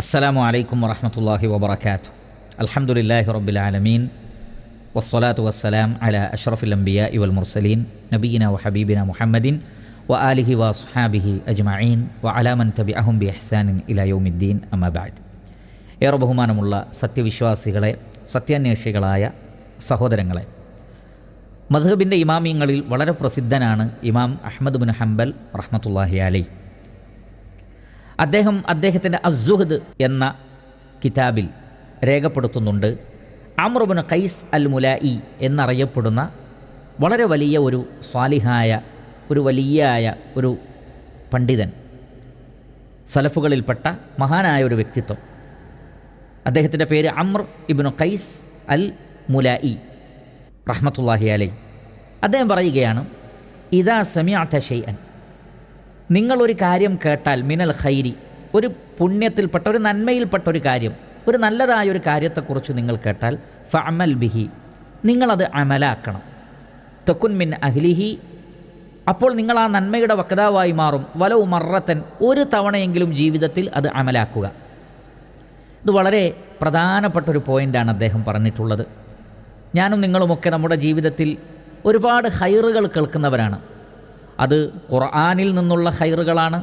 അസ്സലാമു അലൈക്കും വറഹമത്തല്ലാഹി വബർക്കാത്തു അലഹമുല്ലാഹി റബ്ബിൽ വസ്സലാത്തു വസ്സലാം അല അഷ്റഫുൽ അംബിയ ഇവൽ മുർസലീൻ. നബീന വ ഹബീബിന മുഹമ്മദിൻ വ ആലിഹി വ സുഹാബിഹി അജ്മഈൻ. വ അലാമൻ തബി അഹും ബി അഹ്സാനിൻ ഇലയോമിദ്ദീൻ അമ്മബാദ് ഏറെ ബഹുമാനമുള്ള സത്യവിശ്വാസികളെ സത്യാന്വേഷികളായ സഹോദരങ്ങളെ. മധുബിന്റെ ഇമാമിയങ്ങളിൽ വളരെ പ്രസിദ്ധനാണ് ഇമാം അഹമ്മദ് ബിൻ ഹംബൽ റഹ്മത്തുല്ലാഹി അലൈ അദ്ദേഹം അദ്ദേഹത്തിന്റെ അസുഹദ് എന്ന കിതാബിൽ രേഖപ്പെടുത്തുന്നുണ്ട്. അമ്രുബിന് ഖൈസ് അൽ മുലായി എന്നറിയപ്പെടുന്ന വളരെ വലിയ ഒരു സ്വാലിഹായ ഒരു വലിയായ ഒരു പണ്ഡിതൻ സലഫുകളിൽപ്പെട്ട മഹാനായ ഒരു വ്യക്തിത്വം. അദ്ദേഹത്തിന്റെ പേര് അമ്ർ ഇബിനു ഖൈസ് അൽ മുലായി റഹ്മത്തുല്ലാഹി അലൈ അദ്ദേഹം പറയുകയാണ് ഇതാ സമിയാത്ത ഷെയ്അൻ നിങ്ങളൊരു കാര്യം കേട്ടാൽ മിനൽ ഹൈരി ഒരു പുണ്യത്തിൽപ്പെട്ട ഒരു നന്മയിൽപ്പെട്ട ഒരു കാര്യം ഒരു നല്ലതായ ഒരു കാര്യത്തെക്കുറിച്ച് നിങ്ങൾ കേട്ടാൽ ഫഅമൽ ബിഹി നിങ്ങളത് അമലാക്കണം. തെക്കുൻ മിൻ അഹ്ലിഹി അപ്പോൾ നിങ്ങൾ ആ നന്മയുടെ വക്താവായി മാറും. വലവ് മറത്തൻ ഒരു തവണയെങ്കിലും ജീവിതത്തിൽ അത് അമലാക്കുക. ഇത് വളരെ പ്രധാനപ്പെട്ട ഒരു പോയിന്റാണ് അദ്ദേഹം പറഞ്ഞിട്ടുള്ളത്. ഞാനും നിങ്ങളുമൊക്കെ നമ്മുടെ ജീവിതത്തിൽ ഒരുപാട് ഹൈറുകൾ കേൾക്കുന്നവരാണ്. അത് ഖുർആാനിൽ നിന്നുള്ള ഹൈറുകളാണ്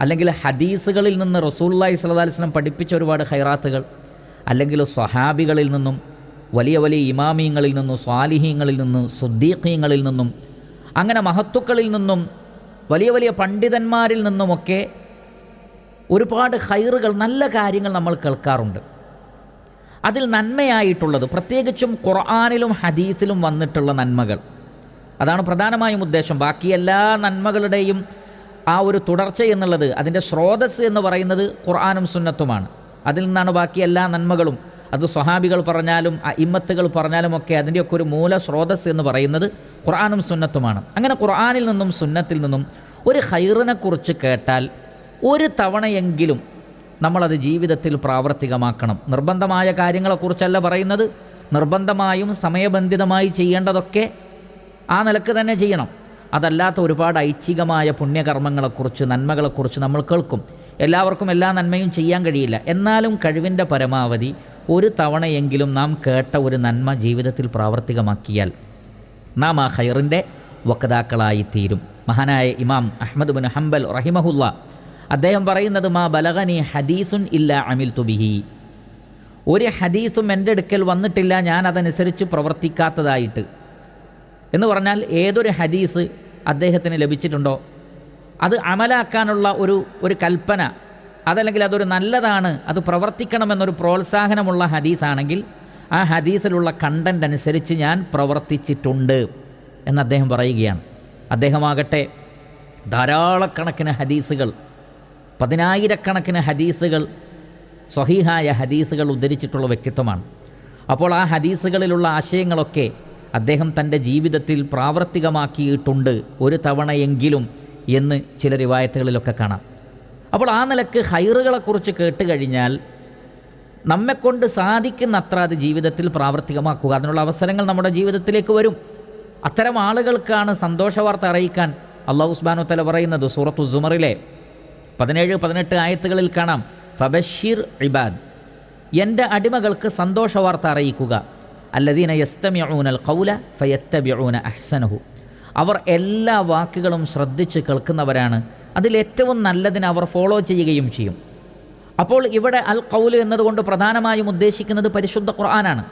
അല്ലെങ്കിൽ ഹദീസുകളിൽ നിന്ന് റസൂല്ലായി സ്വലാസ്ലം പഠിപ്പിച്ച ഒരുപാട് ഹൈറാത്തുകൾ അല്ലെങ്കിൽ സ്വഹാബികളിൽ നിന്നും വലിയ വലിയ ഇമാമിയങ്ങളിൽ നിന്നും സ്വാലിഹീങ്ങളിൽ നിന്നും സുദ്ദീഖീങ്ങളിൽ നിന്നും അങ്ങനെ മഹത്തുക്കളിൽ നിന്നും വലിയ വലിയ പണ്ഡിതന്മാരിൽ നിന്നുമൊക്കെ ഒരുപാട് ഹൈറുകൾ നല്ല കാര്യങ്ങൾ നമ്മൾ കേൾക്കാറുണ്ട്. അതിൽ നന്മയായിട്ടുള്ളത് പ്രത്യേകിച്ചും ഖുർആാനിലും ഹദീസിലും വന്നിട്ടുള്ള നന്മകൾ. അതാണ് പ്രധാനമായും ഉദ്ദേശം. ബാക്കി എല്ലാ നന്മകളുടെയും ആ ഒരു തുടർച്ച എന്നുള്ളത് അതിന്റെ സ്രോതസ് എന്ന് പറയുന്നത് ഖുർആാനും സുന്നത്തുമാണ്. അതിൽ നിന്നാണ് ബാക്കി എല്ലാ നന്മകളും. അത് സ്വഹാബികൾ പറഞ്ഞാലും ഇമ്മത്തുകൾ പറഞ്ഞാലും ഒക്കെ അതിന്റെയൊക്കെ ഒരു മൂല സ്രോതസ് എന്ന് പറയുന്നത് ഖുർആാനും സുന്നത്തുമാണ്. അങ്ങനെ ഖുർആാനിൽ നിന്നും സുന്നത്തിൽ നിന്നും ഒരു ഹൈറിനെക്കുറിച്ച് കേട്ടാൽ ഒരു തവണയെങ്കിലും നമ്മളത് ജീവിതത്തിൽ പ്രാവർത്തികമാക്കണം. നിർബന്ധമായ കാര്യങ്ങളെക്കുറിച്ചല്ല പറയുന്നത്. നിർബന്ധമായും സമയബന്ധിതമായി ചെയ്യേണ്ടതൊക്കെ ആ നിലയ്ക്ക് തന്നെ ചെയ്യണം. അതല്ലാത്ത ഒരുപാട് ഐച്ഛികമായ പുണ്യകർമ്മങ്ങളെക്കുറിച്ച് നന്മകളെക്കുറിച്ച് നമ്മൾ കേൾക്കും. എല്ലാവർക്കും എല്ലാ നന്മയും ചെയ്യാൻ കഴിയില്ല. എന്നാലും കഴിവിന്റെ പരമാവധി ഒരു തവണയെങ്കിലും നാം കേട്ട ഒരു നന്മ ജീവിതത്തിൽ പ്രാവർത്തികമാക്കിയാൽ നാം ആ ഹൈറിന്റെ വക്താക്കളായി തീരും മഹാനായ ഇമാം അഹമ്മദ് ബിൻ ഹംബൽ റഹിമഹുല്ല അദ്ദേഹം പറയുന്നത് മാ ബലഗനി ഹദീസുൻ ഇല്ല അമിൽ തുബിഹി ഒരു ഹദീസും എന്റെ അടുക്കൽ വന്നിട്ടില്ല ഞാൻ അതനുസരിച്ച് പ്രവർത്തിക്കാത്തതായിട്ട്. എന്ന് പറഞ്ഞാൽ ഏതൊരു ഹദീസ് അദ്ദേഹത്തിന് ലഭിച്ചിട്ടുണ്ടോ? അത് അമലാക്കാനുള്ള ഒരു ഒരു കൽപ്പന അതല്ലെങ്കിൽ അതൊരു നല്ലതാണ് അത് പ്രവർത്തിക്കണമെന്നൊരു പ്രോത്സാഹനമുള്ള ഹദീസാണെങ്കിൽ ആ ഹദീസിലുള്ള കണ്ടന്റ് അനുസരിച്ച് ഞാൻ പ്രവർത്തിച്ചിട്ടുണ്ട് എന്ന് അദ്ദേഹം പറയുകയാണ്. അദ്ദേഹമാകട്ടെ ധാരാളക്കണക്കിന് ഹദീസുകൾ പതിനായിരക്കണക്കിന് ഹദീസുകൾ സ്വഹീഹായ ഹദീസുകൾ ഉദ്ധരിച്ചിട്ടുള്ള വ്യക്തിത്വമാണ്. അപ്പോൾ ആ ഹദീസുകളിലുള്ള ആശയങ്ങളൊക്കെ അദ്ദേഹം തന്റെ ജീവിതത്തിൽ പ്രാവർത്തികമാക്കിയിട്ടുണ്ട് ഒരു തവണയെങ്കിലും എന്ന് ചില റിവായത്തുകളിലൊക്കെ കാണാം. അപ്പോൾ ആ നിലയ്ക്ക് ഹൈറുകളെക്കുറിച്ച് കേട്ട് കഴിഞ്ഞാൽ നമ്മെക്കൊണ്ട് സാധിക്കുന്നത്ര അത് ജീവിതത്തിൽ പ്രാവർത്തികമാക്കുക. അതിനുള്ള അവസരങ്ങൾ നമ്മുടെ ജീവിതത്തിലേക്ക് വരും. അത്തരം ആളുകൾക്കാണ് സന്തോഷവാർത്ത അറിയിക്കാൻ അള്ളാഹു ഉസ്ബാനു തല പറയുന്നത് സൂറത്തു സുമറിലെ പതിനേഴ് പതിനെട്ട് ആയത്തുകളിൽ കാണാം. ഫബഷീർ ഇബാദ്. എന്റെ അടിമകൾക്ക് സന്തോഷവാർത്ത അറിയിക്കുക. അല്ലദീന യസ്തമിഊനൽ കൗല ഫയത്തബിഊന അഹ്സനഹു. അവർ എല്ലാ വാക്കുകളും ശ്രദ്ധിച്ച് കേൾക്കുന്നവരാണ്. അതിലേറ്റവും നല്ലതിനെ അവർ ഫോളോ ചെയ്യുകയും ചെയ്യും. അപ്പോൾ ഇവിടെ അൽ കൗൽ എന്നതുകൊണ്ട് പ്രധാനമായും ഉദ്ദേശിക്കുന്നത് പരിശുദ്ധ ഖുർആനാണ്.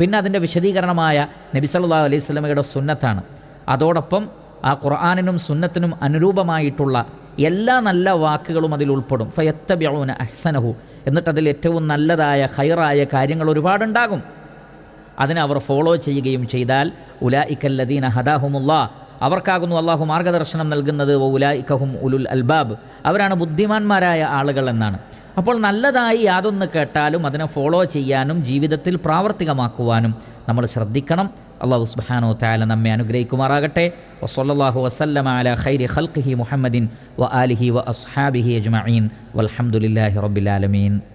പിന്നെ അതിന്റെ വിശദീകരണമായ നബി സല്ലാ അലൈഹി സ്വലമയുടെ സുന്നത്താണ്. അതോടൊപ്പം ആ ഖുർആാനിനും സുന്നത്തിനും അനുരൂപമായിട്ടുള്ള എല്ലാ നല്ല വാക്കുകളും അതിൽ ഉൾപ്പെടും. ഫയത്തബ്യഊന അഹ്സനഹു. എന്നിട്ട് അതിൽ ഏറ്റവും നല്ലതായ ഹൈറായ കാര്യങ്ങൾ ഒരുപാടുണ്ടാകും. അതിനെ അവർ ഫോളോ ചെയ്യുകയും ചെയ്താൽ ഉലാ ഇക്കല്ലദീന ഹദാഹുമുള്ള അവർക്കാകുന്നു അള്ളാഹു മാർഗദർശനം നൽകുന്നത് ഉലാ ഇക്കഹും ഉലുൽ അൽബാബ്. അവരാണ് ബുദ്ധിമാന്മാരായ ആളുകൾ എന്നാണ്. അപ്പോൾ നല്ലതായി യാതൊന്ന് കേട്ടാലും അതിനെ ഫോളോ ചെയ്യാനും ജീവിതത്തിൽ പ്രാവർത്തികമാക്കുവാനും നമ്മൾ ശ്രദ്ധിക്കണം. അള്ളാഹു സുബാനോ താല നമ്മെ അനുഗ്രഹിക്കുമാറാകട്ടെ. വസല്ലാഹു വസല്ലമ അല ഖൈരി ഖൽഖിഹി മുഹമ്മദിൻ വ ആലിഹി വ അസ്ഹാബിഹി അജ്മീൻ വലഹമുല്ലാഹി റബ്ബിൽ ആലമീൻ.